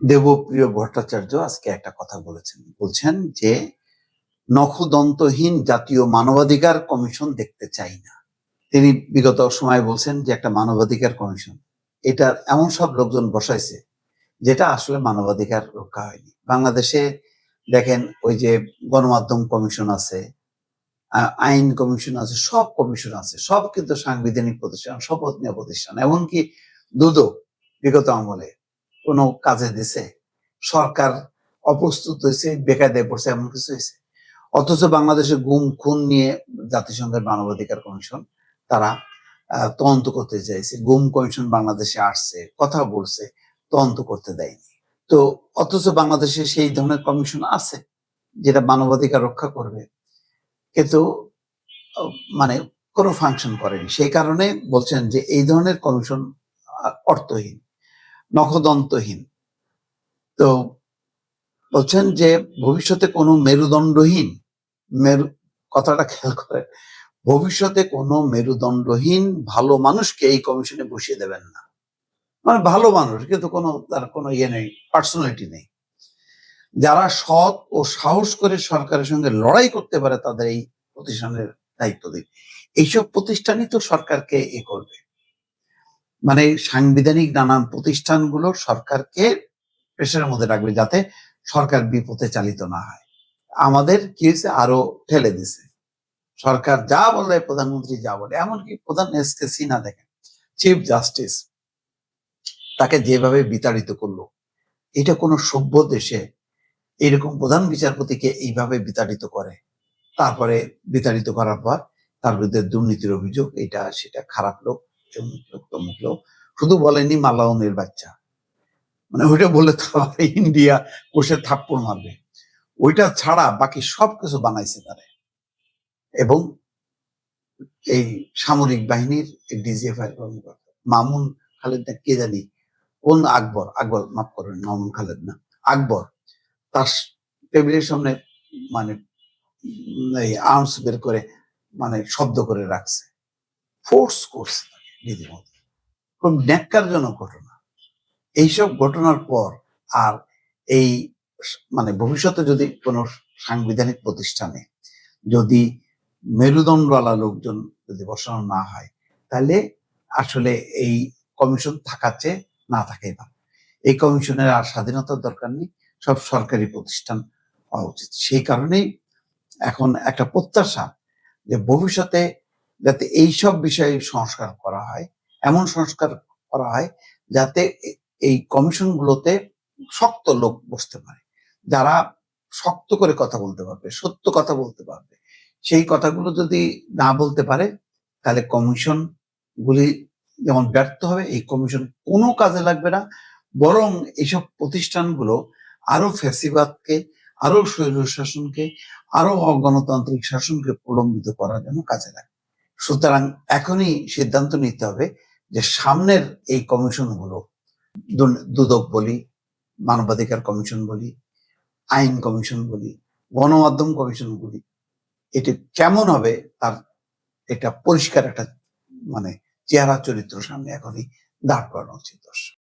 দেবপ্রিয় ভট্টাচার্য আজকে একটা কথা বলেছেন। বলছেন যে, নখদন্তহীন জাতীয় মানবাধিকার কমিশন দেখতে চাই না। তিনি বিগত সময় বলছেন যে, একটা মানবাধিকার কমিশন। এটা এমন সব লোকজন বসাইছে, যেটা আসলে মানবাধিকার রক্ষা হয়নি। বাংলাদেশে দেখেন ওই যে গণমাধ্যম কমিশন আছে আইন কমিশন আছে, সব কমিশন আছে, সব কিন্তু সাংবিধানিক প্রতিষ্ঠান, শপথ নেওয়া প্রতিষ্ঠান, এমনকি দুদক বিগত আমলে। কোনো কাজে দিছে। সরকার অপ্রস্তুত হয়েছে, বেকায়দায় পড়ছে, এমন কিছু হয়েছে। অথচ বাংলাদেশে গুম, খুন নিয়ে জাতিসংঘের মানবাধিকার কমিশন, তারা তদন্ত করতে চাইছে। গুম কমিশন বাংলাদেশে আসছে, কথা বলছে, তদন্ত করতে দেয়নি। তো অথচ বাংলাদেশে সেই ধরনের কমিশন আছে, যেটা মানবাধিকার রক্ষা করবে। কিন্তু মানে কোনো ফাংশন করেনি। সেই কারণে বলছেন যে এই ধরনের কমিশন অর্থহীন। নখদন্তহীন। তো বলছেন যে ভবিষ্যতে কোনো মেরুদণ্ডহীন, মেরু, কথাটা খেয়াল করে, ভবিষ্যতে কোনো মেরুদণ্ডহীন ভালো মানুষকে এই কমিশনে বসিয়ে দেবেন না। মানে ভালো মানুষ, কিন্তু কোনো তার কোনো ইয়ে নেই, পার্সোনালিটি নেই। যারা সৎ ও সাহস করে সরকারের সঙ্গে লড়াই করতে পারে তাদের এই প্রতিষ্ঠানের দায়িত্ব দিন। এইসব প্রতিষ্ঠানই তো সরকারকে এ করবে। মানে সাংবিধানিক নানান প্রতিষ্ঠানগুলো সরকারকে প্রেশারের মধ্যে রাখবে যাতে সরকার বিপথে চালিত না হয়। আমাদের কি হয়েছে? আরও ঠেলে দিছে। সরকার যা বলে, প্রধানমন্ত্রী যা বলে, এমনকি প্রধান এসকে সিনহা দেখেন চিফ জাস্টিস তাকে যেভাবে বিতাড়িত করল, এটা কোনো সভ্য দেশে এরকম প্রধান বিচারপতিকে এইভাবে বিতাড়িত করে, তারপরে বিতাড়িত করার পর তার বিরুদ্ধে দুর্নীতির অভিযোগ, এটা সেটা খারাপ লোক শুধু বলেনি মালাউনের বাচ্চা। মানে ওইটা বললে তো ইন্ডিয়া কোষে থাপ্পড় মারবে। ওইটা ছাড়া বাকি সব কিছু বানাইছে তারা। এবং এই সামরিক বাহিনীর কর্মকর্তা, মামুন খালেদ না কে জানি, কোন আকবর? আকবর, মাফ করবেন মামুন খালেদ না, আকবর। তার টেবিলের সামনে মানে আর্মস বের করে মানে শব্দ করে রাখছে। ফোর্স করছে রীতিমতো খুব ন্যাক্কারজনক ঘটনা। এইসব ঘটনার পর আর এই মানে ভবিষ্যতে যদি কোনো সাংবিধানিক প্রতিষ্ঠানে যদি মেরুদণ্ডওয়ালা লোকজন যদি বসানো না হয়, তাহলে আসলে এই কমিশন থাকার চেয়ে না থাকাই ভালো। এই কমিশনের আর স্বাধীনতার দরকার নেই, সব সরকারি প্রতিষ্ঠান হওয়া উচিত। সেই কারণেই এখন একটা প্রত্যাশা যে ভবিষ্যতে যাতে এইসব বিষয়ে সংস্কার করা হয়, এমন সংস্কার করা হয় যাতে এই কমিশনগুলোতে শক্ত লোক বসতে পারে, যারা শক্ত করে কথা বলতে পারবে, সত্য কথা বলতে পারবে। সেই কথাগুলো যদি না বলতে পারে, তাহলে কমিশন গুলি যেমন ব্যর্থ হবে, এই কমিশন কোনো কাজে লাগবে না। বরং এইসব প্রতিষ্ঠানগুলো আরও ফ্যাসিবাদকে আরও স্বৈর শাসনকে আরও অগণতান্ত্রিক শাসনকে প্রলম্বিত করার জন্য কাজে লাগে সুতরাং এখনই সিদ্ধান্ত নিতে হবে যে সামনের এই কমিশনগুলো গুলো দুদক বলি, মানবাধিকার কমিশন বলি, আইন কমিশন বলি, গণমাধ্যম কমিশন বলি, এটি কেমন হবে তার এটা পরিষ্কার একটা মানে চেহারা চরিত্র সামনে এখনই দাঁড় করানো উচিত দর্শক।